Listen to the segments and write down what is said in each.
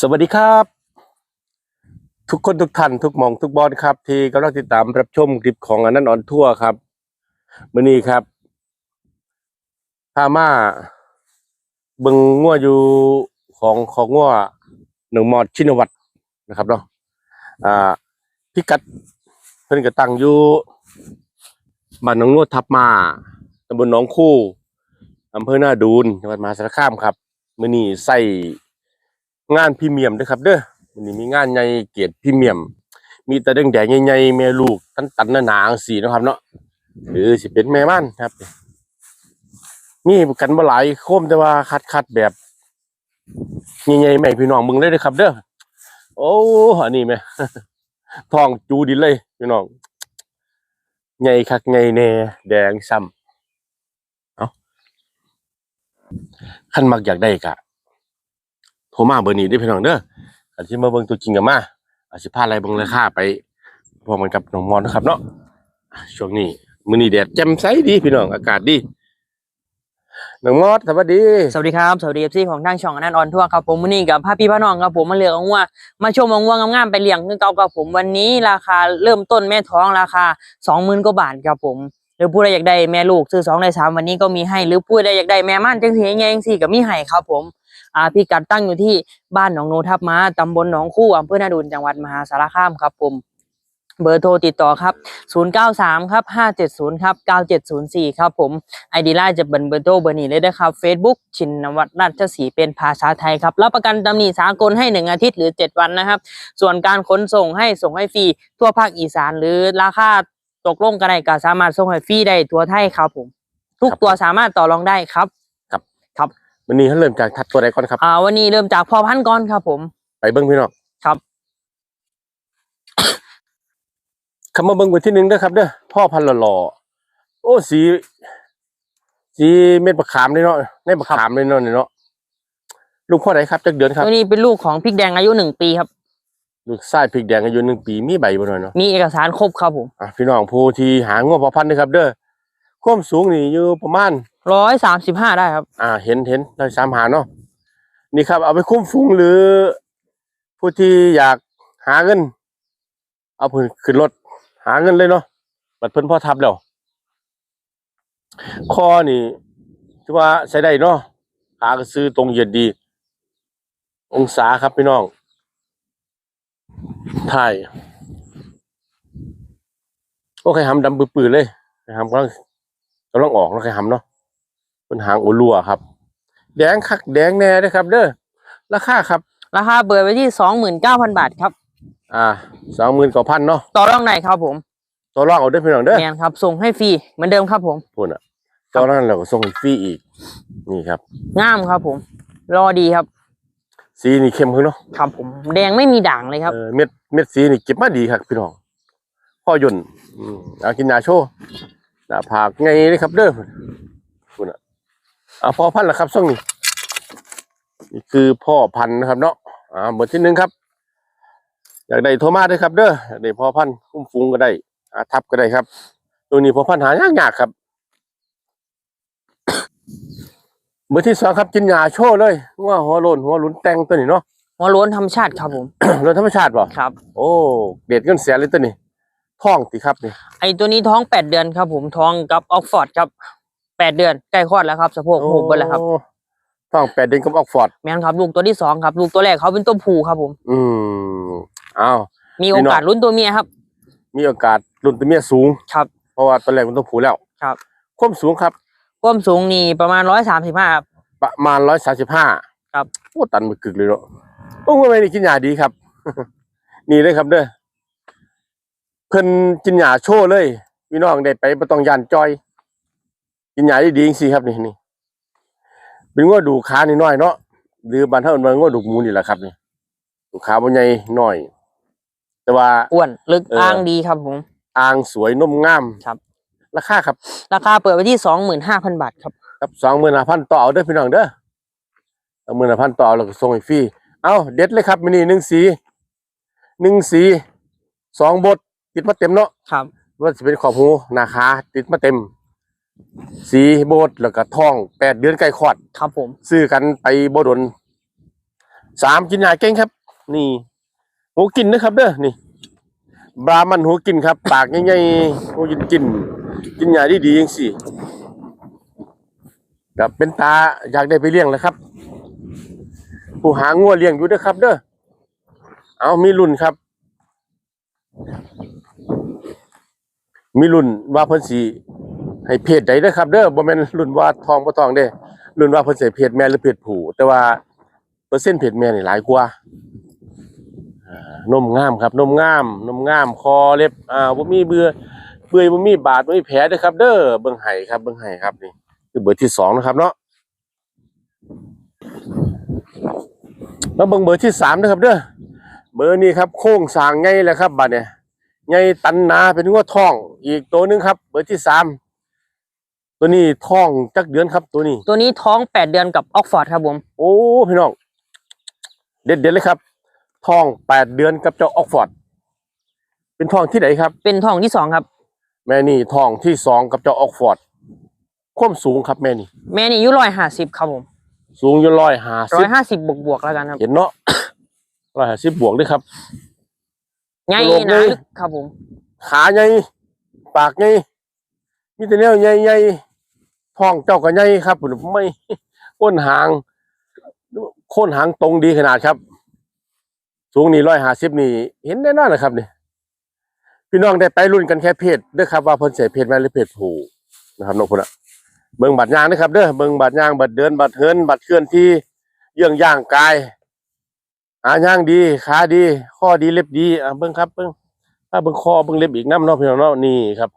สวัสดีครับ ทุกคนทุกท่านทุกมองทุกบอลครับ ที่กำลังติดตามรับชมคลิปของอันนั้นออนทั่วครับมื่อนี้ครับพามาเบิงงัวอยู่ของของงัวหนึ่งมอดชินวัตรนะครับเนาะอ่าพิกัดเพิ่นก็ตั้งอยู่บ้านหนองนวดทับมาตำบลหนองคู่อำเภอหน้าดูนจังหวัดมหาสารคามครับมื่อนี้ใส่ งานพรีเมียมด้วยครับ เด้อวันนี้มีงานใหญ่เกียรติพรีเมียม มีต่แดงแดงใหญ่ๆแม่ลูกตันตันหนาๆสีนะครับเนาะหรือสิเป็นแม่ม่านครับมีกันบ่หลายโคมแต่ว่าคัดคัดๆแบบใหญ่ๆแม่พี่น้องมึงเลยเด้อครับ เด้อโอ้อันนี้แม่ทองจูดินเลยพี่น้องใหญ่คักใหญ่แน่แดงซ้ำเอาคันมักอยากได้กะ โทรมาเบอร์นี้ได้พี่น้องเด้ออันที่มาเบิ่งตัวจริงกันมาอาสิพาอะไรเบิ่งราคาไปพร้อมกันกับน้องมอนนะครับเนาะช่วงนี้มื้อนี้แดดแจ่มใสดีพี่น้องอากาศดีน้องมอดสวัสดี สวัสดีครับ สวัสดีเอฟซีของทางช่องอนันต์ออนทัวร์ครับผมวันนี้กับพ่อพี่พ่อน้องครับผมมาเลือกเอาว่ามาชมเอาง่วงงามๆไปเลี้ยงคือเก่ากับผมวันนี้ราคาเริ่มต้นแม่ท้องราคาสองหมื่นกว่าบาทครับผมหรือผู้ใดอยากได้แม่ลูกซื้อสองได้สามวันนี้ก็มีให้ หรือผู้ใดอยากได้แม่ม่านจังสีไงจังสี่ก็มีให้ครับผม อ่าพี่กัดตั้งอยู่ที่บ้านหนองโนทับม้าตำบลหนองคู่อำเภอนาดูนจังหวัดมหาสารคามครับผมเบอร์โทรติดต่อครับ 093 ครับ 570 ครับ 9704 ครับผม ไอดีไลน์จะเป็นเบอร์โทรเบอร์นี้เลยนะครับ Facebook ชินวัตรราชสีเป็นภาษาไทยครับ รับประกันตำหนิสากลให้ 1 อาทิตย์หรือ 7 วันนะครับ ส่วนการขนส่งให้ส่งให้ฟรี ทั่วภาคอีสานหรือราคาตกลงกันได้ก็สามารถส่งให้ฟรีได้ทั่วไทยครับผม ทุกตัวสามารถต่อรองได้ครับ วันนี้เขาเริ่มจากทัดตัวใดก่อนครับ อ่า วันนี้เริ่มจากพอพันธุ์ก่อนครับผม ไปเบิ่งพี่น้องครับคำมาเบิ่งไว้ที่หนึ่งเด้อครับเด้อพ่อพันธุ์หล่อๆโอ้สี สีเม็ดมะขามเลยเนาะในมะขามเลยเนาะนี่เนาะลูกพ่อไหนครับจักเดือนครับตัวนี้เป็นลูกของพริกแดงอายุหนึ่งปีครับลูกชายพริกแดงอายุหนึ่งปีมีใบบ่หน่อยเนาะมีเอกสารครบครับผมอะพี่น้องผู้ที่หางวพอพันธุ์นะครับ เด้อความสูงนี่อยู่ประมาณ ร้อยสามสิบห้าได้ครับ อ่า เห็นเห็นร้อยสามหาเนาะนี่ครับ เอาไปคุ้มฟุ้งหรือ ผู้ที่อยากหาเงิน เอาพิ่นขึ้นรถหาเงินเลยเนาะบัดเพิ่นพ่อทับแล้วคอนี่ถือว่าใช้ได้เนาะขาก็ซื้อตรงเหยียดดี องศาครับพี่น้องถ่ายโอเคหำดำปื้อๆเลยหำกำลังกำลังออกแล้วใครหำเนาะ เป็นหางโอลัวครับ แดงคักแดงแน่เลยครับ เด้อราคาครับ ราคาเปิดไว้ที่สองหมื่นเก้าพันบาทครับ อ่าสองหมื่นกว่าพันเนาะต่อรองไหนครับผมตัวรองเอาได้อพี่น้องเด้อแมนครับส่งให้ฟรีเหมือนเดิมครับผมพูดอะตัวรองเราก็ส่งฟรีอีก นี่ครับงามครับผม รอดีครับ สีนี่เข้มขึ้นเนาะครับผม แดงไม่มีด่างเลยครับเออเม็ดเม็ดสีนี่เก็บมาดีครับพี่น้องพ่อยนต์อืมเอากินยาโชว์หน้าผากไงเลยครับเด้อพูดอะ อ่าพ่อพันธุ์ละครับช่วงนี้นี่คือพ่อพันธุ์นะครับเนาะอ่าเบอร์ที่หนึ่งครับ อยากได้โทรมาด้วยครับ เด้ออยากได้พ่อพันธุ์คุ้มฟุ้งก็ได้หาทับก็ได้ครับตัวนี้พ่อพันธุ์หายากยากๆครับเบอร์ที่สองครับกินยาโชว์เลยว่าหัวโลนหัวหลุนแตงตัวนี้เนาะ หัวโล้นธรรมชาติครับผมรถธรรมชาติป่ะครับ โอ้เด็ดเงินเสียเลยตัวนี้ท่องติครับนี่ไอตัวนี้ท้องแปดเดือนครับผมท้องกับออกฟอร์ดครับ แปดเดือนใกล้คลอดแล้วครับสะโพกหูไปแล้วครับโอ้ท่องแปดเดือนกับออกฟอร์ดแมนครับลูกตัวที่สองครับ ลูกตัวแรกเขาเป็นตัวผู้ครับผม อืมอ้าวมีโอกาสลุ้นตัวเมียครับ มีโอกาสรุ่นตัวเมียสูงครับ เพราะว่าตอนแรกมันต้องผูแล้วครับความสูงครับความสูงนี่ประมาณร้อยสามสิบห้าประมาณร้อยสาสิบห้าครับโอ้ตันมือกึกเลยเนาะโอ้ไม่ได้กินยาดีครับ นี่เลยครับเด้อเพิ่นกินยาโชว์เลยพี่น้องได้ไปบ่ต้องยานจอย กินยาดีๆจังซี่ครับนี่นี่เป็นง้อดูขานี่น้อยเนาะหรือบานเท่าเอิ้นว่าง้อดูกหมูนี่แหละครับนี่ดูขาบ่ใหญ่น้อย แต่ว่าอ้วนลึกเอออ่อ้างดีครับผมอ่างสวยนุ่มงามครับ ราคาครับ ราคาเปิดไว้ที่สองหมื่นห้าพันบาทครับครับสองหมื่นห้าพันต่อเอาเด้อพี่น้องเด้อสองหมื่นห้าพันต่อเอาแล้วก็ส่งให้ฟรีเอาเด็ดเลยครับมินี่หนึ่งสีหนึ่งสีสองบทติดมาเต็มเนาะครับว่าจะเป็นขอบหูหนาคาติดมาเต็ม สีโบดแล้วก็ทองแปดเดือนใกล้คลอด ครับผม ซื้อกันไปบ่ดนสามกินหญ้าเก่งครับ นี่หูกินนะครับเด้อนี่ บรามันหูกินครับ ปากใหญ่ๆหูกินกิน กินหญ้าดีๆจังซี่ครับเป็นตาอยากได้ไปเลี้ยงแล้วครับ ผู้หางัวเลี้ยงอยู่เด้อครับ เด้อเอามีรุ่นครับ มีรุ่นว่าเพิ่นสิ ให้เพศใดเด้อครับ เด้อบ่แม่นรุ่นว่าทองบ่ทองเด้รุ่นว่าเพิ่นสิให้เพศแม่หรือเพศผู้แต่ว่าเปอร์เซ็นต์เพศแม่นี่หลายกว่าอ่านมงามครับนมงามนมงามคอเล็บอ่าบ่มีเบื่อเปื่อยบ่มีบาดบ่มีแผลเด้อครับ เด้อเบิ่งไห้ครับเบิ่งไห้ครับนี่คือเบอร์ที่สองนะครับเนาะแล้วเบิ่งเบอร์ที่สามนะครับเด้อเบอร์นี้ครับ โค้งสางไงแหละครับบัดเนี่ยใหญ่ตันนาเป็นงัวทอง อีกตัวหนึงครับ เบอร์ที่สาม ตัวนี้ท้องจักเดือนครับตัวนี้ ตัวนี้ท้องแปดเดือนกับออกฟอร์ดครับผม โอ้พี่น้อง เด็ดเด็ดเลยครับท้องแปดเดือนกับเจ้าออกฟอร์ดเป็นท้องที่ไหนครับ เป็นท้องที่สองครับ แม่นี่ท้องที่สองกับเจ้าออกฟอร์ดความสูงครับแม่นี่ แม่นี่อายุร้อยห้าสิบครับผม สูงอยู่ร้อยห้าร้สิอบยห้าสิบบวกบวกๆแล้วกันครับ เห็นเนาะร้อยห้าสิบบวกด้วยครับใหญ่โลกหนาเลยลึกครับผม ขาใหญ่ปากใหญ่มีแต่แนวใหญ่ๆ ท้องเจ้าก็ใหญ่ครับผมไม่ก้นหางโค่นหางตรงดีขนาดครับ สูงนี่ร้อยห้าสิบนี่ เห็นแน่นอนนะครับนี่พี่น้องได้ไปรุ่นกันแค่เพศเด้อครับว่าเพิ่นเสียเพศแม่หรือเพศผู้นะครับน้องพุ่นอะเบิ่งบัตรยางนะครับเด้อเบิ่งบัตรยางบัตรเดินบัตรเฮินบัตรเคลื่อนที่เยื่องย่างกายหาย่างดีขาดี ข้อดีเล็บดีอะเบิ่งครับเบิ่งถ้าเบิ่งคอเบิ่งเล็บอีกน้ำเนาะพี่น้องเนาะนี่ครับ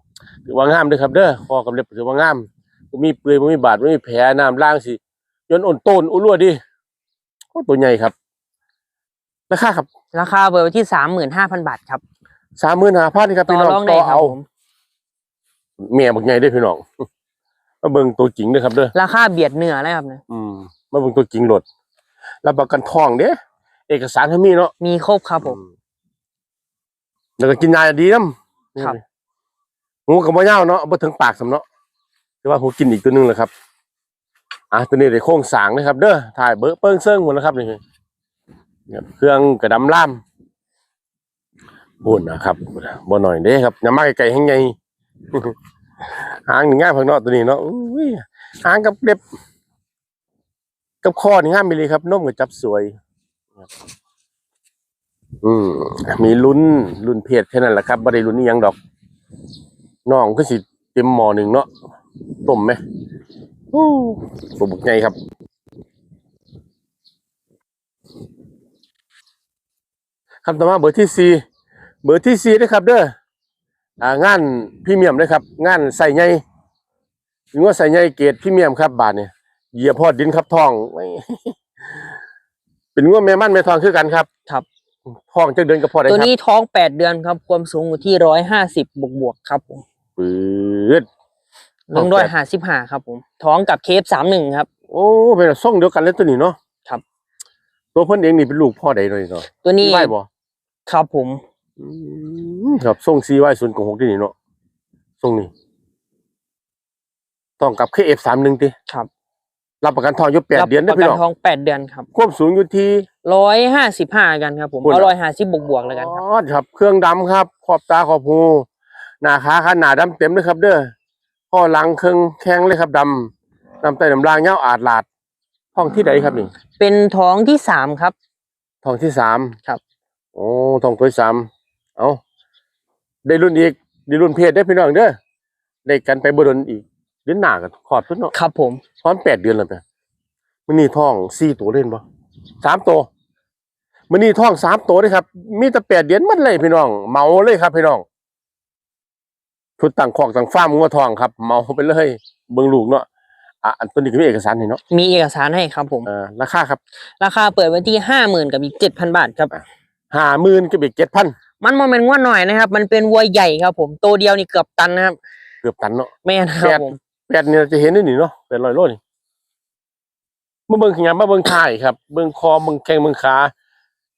ถือว่างามเด้อครับเด้อคอกับเล็บถือว่างาม มีเปื่อยบ่มีบาดบ่มีแผลน้ำล่างสิยนต์อ่อนโตนอุลัวดีโอ้ตัวใหญ่ครับ ราคาครับราคาเบอร์ที่สามหมื่นห้าพันบาทครับ35,000ครับต่พี่อน้องรองได้ต่อครับเอาผมแม่บักใหญ่เด้อพี่น้องมาเบิ่งตัวจริงเด้อครับเด้อ ราคาเบียดเนื้อเลยครับเนี่ยอืมมาเบิ่งตัวจริงโลดรับประกันทองเด้เอกสารเขามีเนาะมีครบครับผมอืแล้วก็กินยาดีนำครับหูก็บ่ยาวเนาะบ่ถึงปากสำเนาะแต่ ว่าหูกินอีกตัวหนึงแหละครับอะตัวนี้ได้โครงสางนะครับ เด้อถ่ายเบอร์เปิ้งเซิงหมดแล้วครับนี่เครื่องกระดำล่ามปุ่นนะครับบ่หน่อยเด้ครับอย่ามาไกลๆให้ไงหางง่ายพังนาะตัวนี้เนาะอุ้ยหางกับเล็บ กับคอนี่งามไปเลยครับนุ่มก็จับสวยอืมมีลุ้นลุ้นเพศแค่นั้นแหละครับบ่ได้ลุ้นอีหยังดอกน้องก็สิเต็มหม้อหนึ่งเนาะ ต้มไหมโอ้ตัวบุกไงครับครับต่อมาเบอร์ที่สี่เบอร์ที่สี่นะครับ เด้ออ่างานพรีเมียมนะครับ งานใส่ใหญ่ถึงว่าใส่ใหญ่เกรดพรีเมียมครับ บาทเนี่ยเหยียบพอดดินครับทองไม่เป็นงวแม่มันแม่ทองคือกันครับครับทองจะเดินกับพอได้ตัวครับนี้ท้องแปดเดือนครับ ความสูงอยู่ที่ร้อยห้าสิบบวกบวกๆครับผมปืด เรื่องร้อยห้าสิบห้าครับ ผม ท้องกับเคฟสามหนึ่งครับ โอ้เป็นส่งเดียวกันเลยตัวนี้เนาะครับ ตัวเพิ่นเองนี่เป็นลูกพ่อใดเลยเนาะตัวนี้ไหวบ่ครับผมอืมครับส่งซีไว้ศูนย์กับหกที่นี่เนาะส่งนี่ต้องกับเคเอฟสามหนึ่งติครับรับประกันทองอยู่แปดรับเดือนปได้ระพี่กันน้องท้องแปดเดือนครับควบสูงอยู่ที่ร้อยห้าสิบห้ากันครับ ผมคุณเอาอะร้อยห้าสิบบวกบวกๆแล้วกันครับอ๋อครับ เครื่องดำครับ ขอบตาขอบหูหน้าขาขาหน้าดำเต็มเลยครับ เด้อ ข้อหลังเครื่องแข้งเลยครับดำน้ำใต้น้ำลางเงาอาดลาดท้องที่ใดครับนี่เป็นท้องที่สามครับ ท้องที่สามครับ โอ้ท้องที่สามเอาได้รุ่นอีกได้รุ่นเพศได้อพี่น้องเด้อได้กันไปบดนอีกเดือนหน้ากันขอดพุ่นเนาะครับ ผมพร้อมแปดเดือนแล้วไปมันนี่ท้องสี่ตัวเล่นบ่สามตัวมันนี่ท้องสามตัวเลยครับ มีแต่แปดเดือนหมันเลยพี่น้อง เมาเลยครับพี่น้อง ชุดต่างขอกต่างฟ้าร์มงัวทองครับเมาไปเลยเบิ่งลูกเนาะอะอันตัวนี้ก็มีเอกสารนี่เนาะมีเอกสารให้ครับผม เอ่าราคาครับราคาเปิดไว้ที่ห้าหมื่นกับอีกเจ็ดพันบาทครับ ห้าหมื่นกับอีกเจ็ดพันมันโมเมนต์ว่าหน่อยนะครับ มันเป็นวัวใหญ่ครับผมโตวเดียวนี่เกือบตันนะครับเกือบตันเนาะไม่นะคแปรับด ผมแปดเนี่ยจะเห็นนี่นี่เนาะแปดร้อยโลนี่มาเบิ่งขยำมาเบิ่งท้ายครับ เบิ่งคอเบิ่งแข้งเบิ่งขา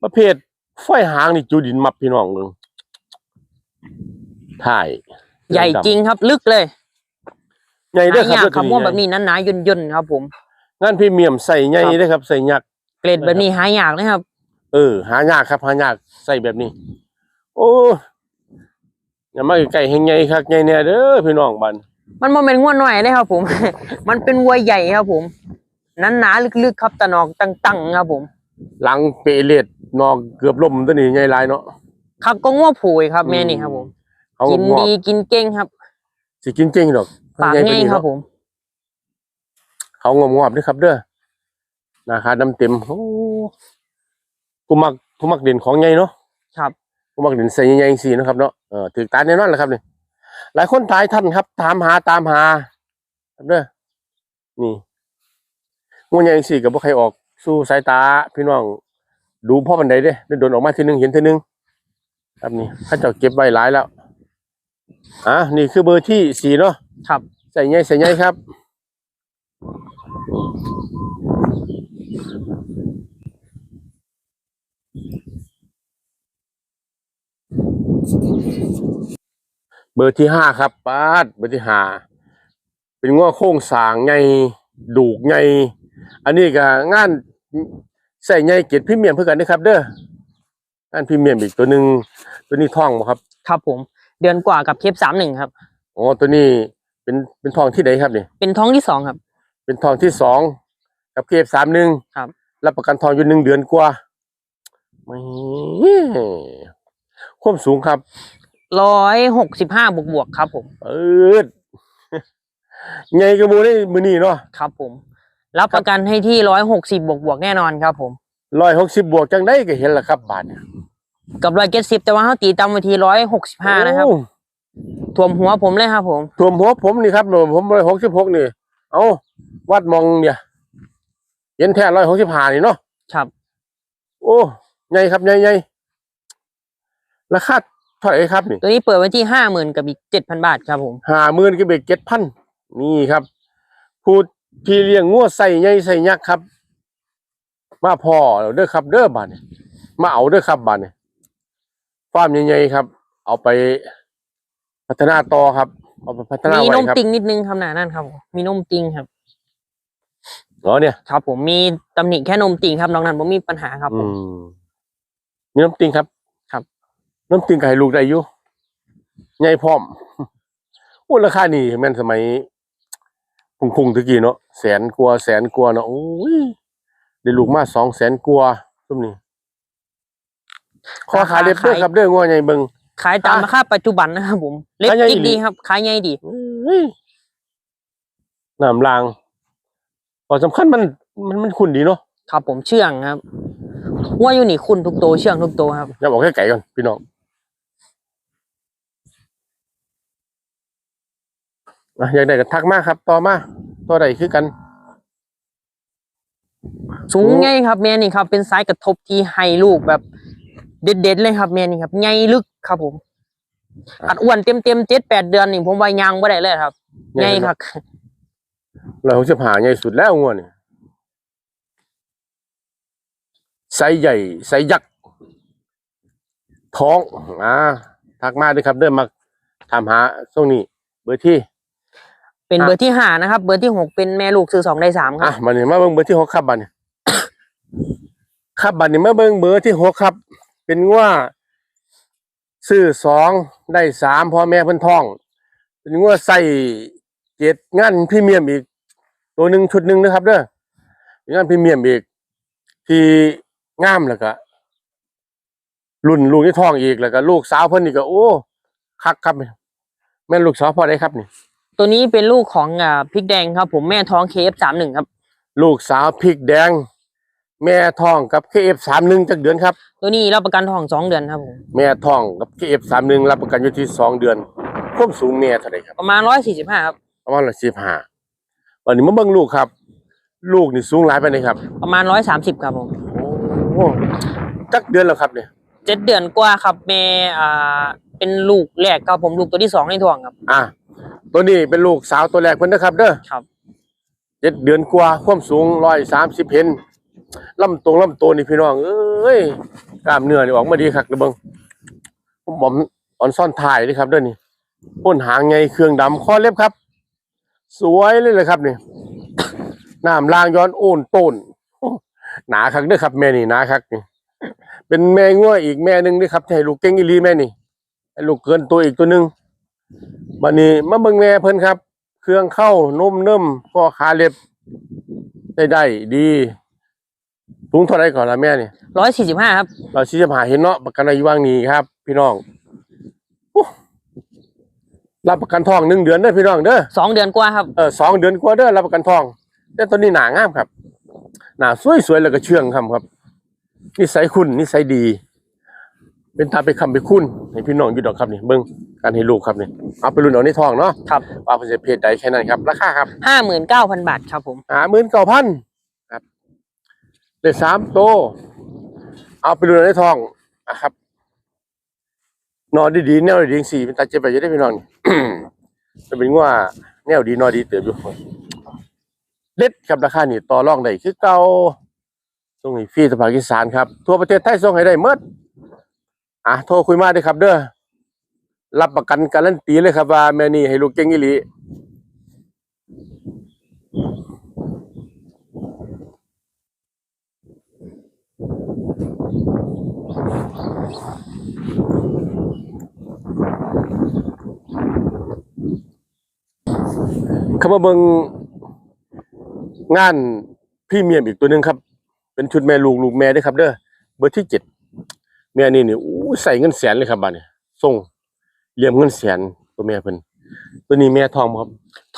ประเภทไฟหางนี่จูดินมับพี่น้องเบิ่งท้าย ใหญ่จริงครับ ลึกเลยใหญ่หาเด้อครับยากเด้อคำว่าแบบนี้นั้นหนาย่นย่นๆครับ ผมงานพรีเมียมใส่ใหญ่เด้อครับ ใส่ยักษ์เกรดแบบนี้หายากนะครับ เออ หายากครับหายากใส่แบบนี้ โอ้อย่ามาใกล้ๆให้ไงคักไงเนี่ยเด้อพี่น้องบันมันบ่แม่นง่วนน้อยเลยครับ ผม มันเป็นวัวใหญ่ครับ ผมนั้นหนาๆลึกๆครับตะนอกตั้งๆครับ ผม หลังเปเลดนอกเกือบล่มตัวนี้ใหญ่หลายเนาะครับก็งัวผูยครับแม่นี่ครับผม เขากินงอกดีกินเก่งครับ สิกินจริงดอกปากใหญ่ง่ายนี้ครับเนาะผม เขางอมงอบด้วยครับ เด้อนาคาดำเต็มโอ้ผู้มักผู้มักเด่นของใหญ่เนาะครับผู้มักเด่นใส่ใหญ่ๆสีนะครับเนาะเออถือตาแน่นอนแหละครับนี่หลายคนทายท่านครับถามหาตามหาครับเด้อนี่งูใหญ่สีกับบ่ใครออกสู่สายตาพี่น้อง ดูพ่อบันไดเด้ได้โดนออกมาทีนึงเห็นทีนึงครับนี่เข้าเจ้าเก็บไว้หลายแล้ว อะนี่คือเบอร์ที่สี่เนาะครับใส่ใหญ่ใส่ใหญ่ครับ เบอร์ที่ห้าครับปาดเบอร์ที่ห้าเป็นง้อโค้งสร้างไงดูกไง อันนี้ก็งานใส่ไงเกตพรีเมียมเพื่อกันนะครับ เด้องานพรีเมียมอีกตัวหนึ่งตัวนี้ท่องบ่ครับ ครับผม เดือนกว่ากับเคปสามหนึ่งครับ อ๋อตัวนี้เป็นเป็นทองที่ไหนครับนี่เป็นท้องที่สองครับ เป็นทองที่สองกับเคฟสามหนึ่งครับ รับประกันทองอยู่หนึ่งเดือนกว่าไม่ความสูงครับ ร้อยหกสิบห้าบวกบวกๆครับผมเปิดไงกระมูได้มือนี่เนาะครับผม รับประกันให้ที่ร้อยหกสิบบวกบวกๆแน่นอนครับผม ร้อยหกสิบบวกจังได้ก็เห็นละครับบาทเนี่ย กับร้อยเจ็ดสิบแต่ว่าเขาตีตามวันทีร้อยหกสิบห้านะครับโอ้ถ่วมหัวผมเลยครับผมท่วมหัวผมนี่ครับผมร้อยหกสิบหกนี่ เอาวัดมองเนี่ยเห็นแท้ร้อยหกสิบห้านี่เนาะครับ โอ้ใหญ่ครับใหญ่ใหญ่ราคาเท่าไหร่ครับนี่ตัวนี้เปิดไว้ที่ห้าหมื่นกับอีกเจ็ดพันบาทครับผมห้าหมื่นก็เบกเจ็ดพันนี่ครับพูดพี่เลี้ยงงัวใส่ใหญ่ใส่ยักษ์ครับ มาพ่อเราเด้อครับ เด้อบ้านนี่มาเอาเด้อครับบ้านนี่ ฟาร์มใหญ่ๆครับ เอาไปพัฒนาต่อครับ เอาไปพัฒนามีไว้นมครับติงนิดนึงครับหนานั่นครับผมมีนมติงครับอ๋อเนี่ย ครับ ผมมีตำหนิแค่นมติงครับนอกนั้นผมมีปัญหาครับผอืม มมีน้ำติงครับครับ น้ำติงไก่ลูกได้อยู่ใหญ่พร้อมโอ้ราคานี่แม่นสมัยพุ่งๆตะกี้เนาะแสนกว่าแสนกว่าเนาะโอ้ยได้ลูกมาสองแสนกว่าซุ่มนี่ ขอขายเล็บเด้อครับเด้องัวใหญ่เบิ่งขายตามอะราคาปัจจุบันนะครับผม เล็กขายใหญ่อีกอีหลีดีครับ ขายใหญ่ดีอุ้ยน้ำลางพอสำคัญมันมันมันขุ่นดีเนาะครับผมเชื่องครับว่าอยู่นี่คุณทุกโตวเชื่องทุกโตวครับอย่าบอกแค่ไก่ก่อนพี่น้องอะอยากได้ก็ทักมาครับ ต่อมาต่อใดคือกัน สูงโอ้ไงครับแม่นี่ครับ เป็นสายกระทบที่ให้ลูกแบบ เด็ดๆเลยครับแม่นี่ครับไงลึกครับผมอัดอ้วนเต็มเต็มเจ็ดแปดเดือนนี่ผมว่ายางไม่ได้เลยครับไงครับเราจะผ่าใหญ่สุดแล้วงัวนี่ไซส์ใหญ่ไซส์ยักษ์ท้องอ่าทักมาด้วยครับ เดินมาถามหาช่วงนี้ เบอร์ที่ เป็นอะเบอร์ที่ห้านะครับ เบอร์ที่หกเป็นแม่ลูกซื้อสองได้สามคอะรับมาเนี่ยมาเบิ่งเบอร์ที่หกครับบัดนครับบัดนี้มาเบิ่งเบอร์ที่หกครับ เป็นว่าซื้อสองได้สามพ่อแม่เพิ่นท้อง เป็นว่าใส่เจ็ดงานพรีเมียมอีก ตัวหนึ่งชุดหนึ่งนะครับเด้องานพรีเมียมอีก ที่งามแล้วก็รุ่นลูกที่ท้องอีกแล้วก็ลูกสาวเพิ่นนี่ก็โอ้คักครับแม่นลูกสาวพ่อได้ครับนี่ ตัวนี้เป็นลูกของอ่าพริกแดงครับ ผมแม่ท้องเคฟสามหนึ่งครับ ลูกสาวพริกแดง แม่ท้องกับเคเอฟสามหนึ่งจากเดือนครับ ตัวนี้รับประกันทองสองเดือนครับผมแม่ท้องกับเคเอฟสามหนึ่งรับประกันอยู่ที่สองเดือนความสูงแม่เท่าไหร่ครับประมาณร้อยสี่สิบห้าครับประมาณละสิบห้าวันนี้มาเบิ่งลูกครับ ลูกนี่สูงหลายไปานใดครับ ประมาณร้อยสามสิบครับผมโอ้จักเดือนแล้วครับเนี่ยเจ็ดเดือนกว่าครับแม่อ่าเป็นลูกแรกครับผมลูกตัวที่สองในท้องครับ อะตัวนี้เป็นลูกสาวตัวแรกเพิ่นนะครับเด้อครับเจ็ดเดือนกว่าความสูงร้อยสามสิบเห็น ลำตรงลำตัวนี่พี่น้องเอ้ยกล้ามเนื้อนี่ออกมาดีคักเด้อเบิงผมบอมอ่อนซ่อนถ่ายเลยครับเด้อนี่พ่นหางไงเครื่องดำข้อเล็บครับ สวยเลยเลยครับนี่น้ำลางย้อนโอนโตนหนาคักเด้อครับ แม่นี่หนาคักนี่เป็นแม่งัวอีกแม่หนึงเด้อครับให้ลูกเก่งอีหลีแม่นี่ให้ลูกเกินตัวอีกตัวหนึ่งบัดนี้มาเบิ่งแม่เพิ่นครับ เครื่องเข้านุ่มเนิ่มข้อขาเล็บได้ได้ดี สูงเท่าไหร่ก่อนล่ะแม่นี่ร้อยสี่สิบห้าครับ เราชี้จะหาเห็นเนาะประกันอายุว่างนี้ครับ พี่น้องโอ้รับประกันทองหนึ่งเดือนเด้อพี่น้องเด้อสองเดือนกว่าครับ เออสองเดือนกว่าเด้อรับประกันทองแต่ตอนนี้หนางามครับ หนาสวยๆแล้วก็เชื่องครับครับนิสัยคุณนิสัยดี เป็นตาไปคำไปคุณให้พี่น้องอยู่ดอกครับนี่เบิ้งการให้ลูกครับนี่เอาไปรุ่นเอาในทองเนาะครับ ว่าเป็นเพจใดแค่นั้นครับราคาครับห้าหมื่นเก้าพันบาทครับผม หาหมื่นเก้าพันครับ ได้สามโต เอาไปดูในทองอะครับ นอนดีๆแนวดีๆสี่เป็นตาเจ็บไปจะได้พี่นอนจะเป็นว่าแนวดีนอนดีเติบอยู่เล็ดครับราคานี่ต่อรองได้คือเก่าส่งให้ฟรีจากปากีสานครับ ทั่วประเทศไทยส่งให้ได้เมื่อะโทรคุยมาได้ครับ เด้อรับประกันการันตีเลยครับว่าแม่นี่ให้ลูกเก่งอีหลี ข้ามาเบิ่งงานพรี่เมียมอีกตัวหนึ่งครับ เป็นชุดแม่ลูกลูกแม่ด้วยครับ เด้อเบอร์ที่เจ็ดแม่นี่นี่อู้ใส่เงินแสนเลยครับบ้านนี้ส่งเหลี่ยมเงินแสนตัวแม่เพิ่นตัวนี้แม่ทองบ่ครับ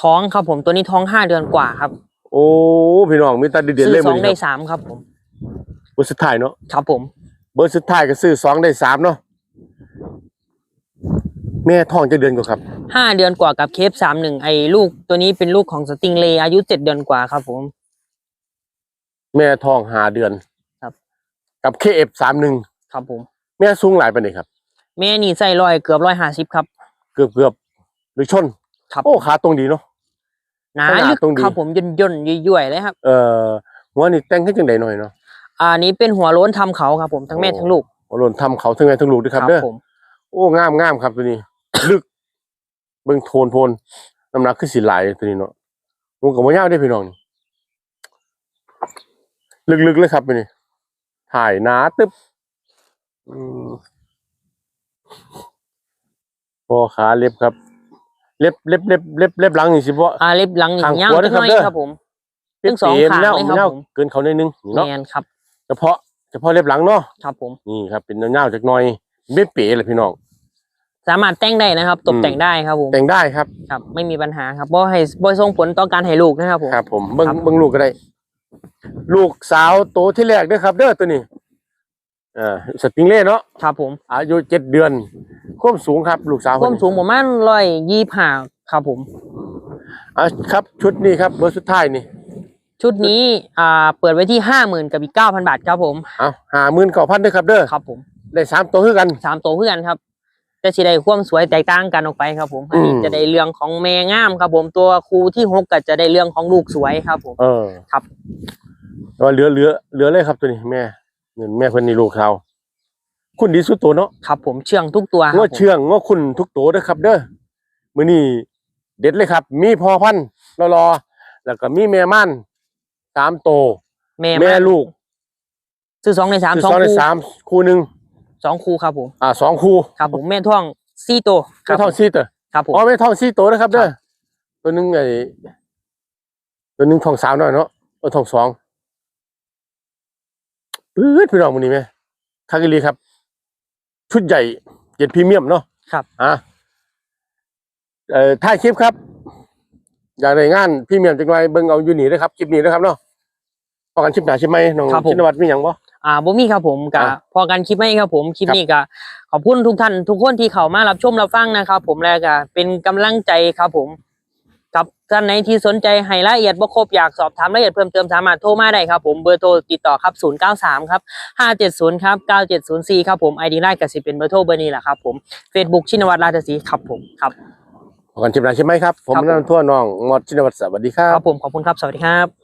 ท้องครับผมตัวนี้ท้องห้าเดือนกว่าครับโอ้พี่น้องมีแตาเด่นๆซื้เลอยสมื้อองนี้ได้ครับสามครับผมเบอร์สุดท้ายเนาะครับผม เบอร์สุดท้ายก็ซื้อสองได้สามเนาะแม่ทองจะเดือนกว่าครับห้าเดือนกว่ากับเคฟสามหนึ่งไอ้ลูกตัวนี้เป็นลูกของสติงเลย์อายุเจ็ดเดือนกว่าครับผม แม่ทองหาเดือนครับ กับเคเอฟสามหนึ่งครับผม แม่สูงหลายปานนี้ครับ แม่นี่ใส่ร้อยเกือบร้อยห้าสิบครับ เกือบเกือบหรือชนครับโอ้ขาตรงดีเนาะหนาขนาดลึกตรงดีครับผมย่นย่นๆย่อยๆเลยครับ เอ่อหัวนี่แต่งขึ้นจังใดหน่อยเนาะ อันนี้เป็นหัวโล้นทำเขาครับผมทั้งแม่โอ้ทั้งลูกโอ้หล่นทำเขาทั้งแม่ทั้งลูกด้วยครับเด้อผมโอ้งามงามครับตัวนี้ ลึก เบิ่งโทนโพนน้ำหนักคือสิหลายตัวนี้เนาะงูกับบ่ยาวได้อพี่น้องนี่ลึกๆเลยครับตัวนี้ถ่ายหนาตึ๊บอืมพอขาเล็บครับ เล็บเล็บเล็บเล็บเล็บหลังนี่สิบ่อ่าเล็บหลังนี่ข้างยาวขวาจักหน่อยด้วยครับเด้อครับผมทั้งสองเต็มข้างแล้วเลยครับยาวผมเกินเขาหนิดนึงนี่เนาะแมนครับเฉพาะเฉพาะเล็บหลังเนาะครับผม นี่ครับเป็นยาวๆจากหน่อยไม่เป๋เลยพี่น้องสามารถแต่งได้นะครับ ตกแต่งได้ครับผมแต่งได้ครับครับ ไม่มีปัญหาครับบ่ให้บ่ส่งผลต่อการให้ลูกนะครับผมครับ ผมเบิ้งครับเบิ้งลูกก็ได้ ลูกสาวโตที่แรกเด้อครับ เด้อตัวนี้เอ่าสติงเล่เนาะครับผมอายุเจ็ดเดือนความสูงครับ ลูกสาวความสูงประมาณร้อยยี่ห้าครับผมอะครับ ชุดนี้ครับเบอร์สุดท้ายนี่ ชุดนี้อ่าเปิดไว้ที่ห้าหมื่นกับอีกเก้าพันบาทครับผมเอาหาหมื่นเก้าพันเด้อครับเด้อครับผมได้สามตัวคือกัน สามตัวเพื่อนครับจะสิได้ความสวยแตกต่างกันออกไปครับผมอันนี้อืม จะได้เรื่องของแม่งามครับผมตัวครูที่หกก็จะได้เรื่องของลูกสวยครับผม เออครับ แต่ว่าเหลือเหลือเหลือเลยครับตัวนี้แม่เงินแม่คนนี้ลูกเขาคุณดีสุดตัวเนาะครับผมเชื่องทุกตัวครับง้อผมเชื่องง้อคุณทุกตัวเด้อครับ เด้อมื้อนี้เด็ดเลยครับ มีพอพันธุ์รอๆแล้วก็มีแม่ม่าน สามโตวแม่แม่มาลูกซื้อสองในสามคือสองสองในคู่สามคู่หนึ่งสองคู่ครับผมอ่าสองคู่ครับผมแม่ท่องสี่ตัวคแม่รับท่องซีเตอร์ครับผมอ๋อแม่ท่องซีโตวนะครับเด้อตัวหนึ่งไอ้ตัวหนึ่งท่องสามหน่อยเนาะเออท่องสองปื๊ดพี่น้องมื้อนี้แม่คากิลีครับ ชุดใหญ่เจ็ดพรีเมียมเนาะครับ อะเอ่อถ่ายคลิปครับ อยากได้งานพรีเมียมจังไรเบิ่งเอาอยู่นี่นะครับคลิปนี้นะครับเนาะพอกันคลิปหน้าใช่ไหมน้องครับผม ชินวัตรมีหยังบ่ อ่าบ่มีครับผมกะอะพอกันคลิปไหมครับผมคลิปครับ นี้กะขอบคุณทุกท่านทุกคนที่เข้ามารับชมรับฟังนะครับผมแล้วก็เป็นกำลังใจครับผมกับท่านไหนที่สนใจให้รายละเอียดบ่ครบอยากสอบถามรายละเอียดเพิ่มเติมสามารถโทรมาได้ครับผมเบอร์โทรติดต่อครับ 093ครับ570ครับ9704ครับผม ID ไลน์ก็สิเป็นเบอร์โทรเบอร์นี้แหละครับผม Facebook ชินวัตรราชสีห์ครับผมครับพอ กันคลิปหน้าใช่ไหมครับ ผมครับผม นันทั่วน้องงอดชินวัตรสวัสดีครัคบ รับผมขอบคุณครับ สวัสดีครับ